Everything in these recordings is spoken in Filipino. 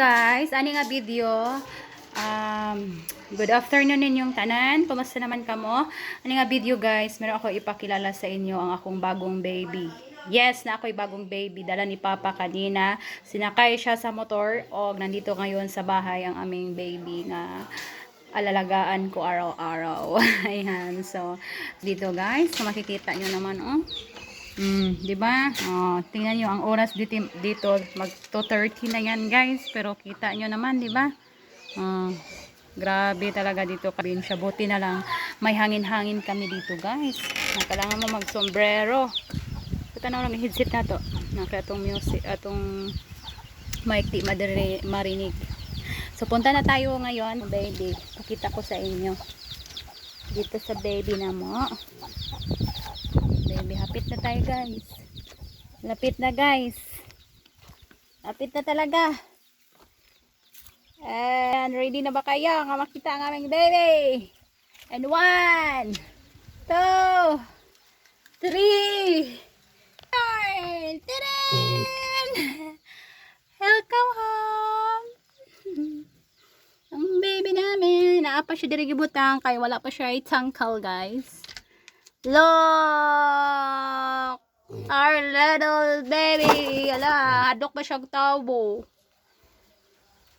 guys, ani nga video. Um, good afternoon ninyong tanan. Kumusta naman kamo? Ani nga video guys, meron ako ipakilala sa inyo ang akong bagong baby. Yes, na ako'y bagong baby. Dala ni Papa kanina. Sinakay siya sa motor o nandito ngayon sa bahay ang aming baby na alalagaan ko araw-araw. Ayan. So, dito guys, so makikita nyo naman, oh. Mm, 'di ba? Oh, tingnan niyo ang oras dito dito mag 2:30 na 'yan, guys. Pero kita niyo naman, 'di ba? Oh, grabe talaga dito probinsya. Buti na lang may hangin-hangin kami dito, guys. Na kailangan mo mag-sombrero. Kita na lang headset na to. Naka atong music, atong mic di marinig. So punta na tayo ngayon, baby. Pakita ko sa inyo. Dito sa baby na mo. Baby, hapit na tayo guys. Lapit na guys. Lapit na talaga. And ready na ba kayo nga makita ang aming baby? And one, two, three, four, tirin! Welcome home! Ang baby namin, naapa siya diri gibutang kay wala pa siya itangkal guys. Look! Our little baby! Ala, hadok ba siyang tawbo?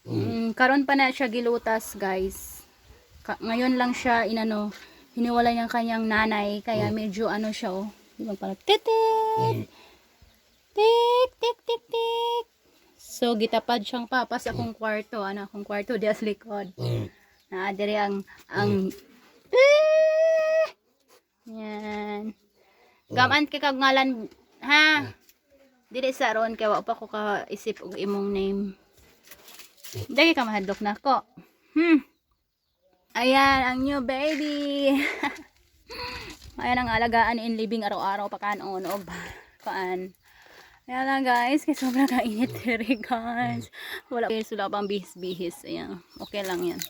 Mm, karon pa na siya gilutas, guys. Ka- ngayon lang siya inano, hiniwalay ng kanyang nanay, kaya medyo ano siya, oh. Ibang parang titik! Tik, tik, tik, tik! So, gitapad siyang papa sa akong kwarto. Ano, akong kwarto, di as likod. Na, diri ang, ang! Yan. Gaman kay kag ngalan ha. Dili sa ron kay wa pa ko ka isip og imong name. Dili ka mahadlok na ko. Hmm. Ayan ang new baby. Ayan ang alagaan in living araw-araw pa kanon og kaan. Ayan lang guys, kay sobrang kainit diri guys. Wala pa sila pang bihis-bihis. Ayan, okay lang yan.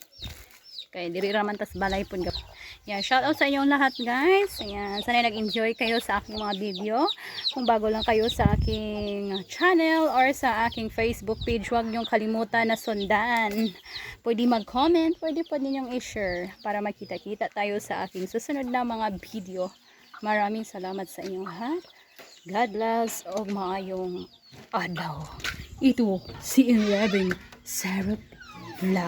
Kay diri raman tas balay pud gap. Yan, shout out sa inyong lahat guys. Ayan, sana nag-enjoy kayo sa aking mga video. Kung bago lang kayo sa aking channel or sa aking Facebook page, huwag niyong kalimutan na sundan. Pwede mag-comment, pwede po ninyong i-share para makita-kita tayo sa aking susunod na mga video. Maraming salamat sa inyong lahat. God bless o maayong adlaw. Ito si Inleving Sarah Vlog.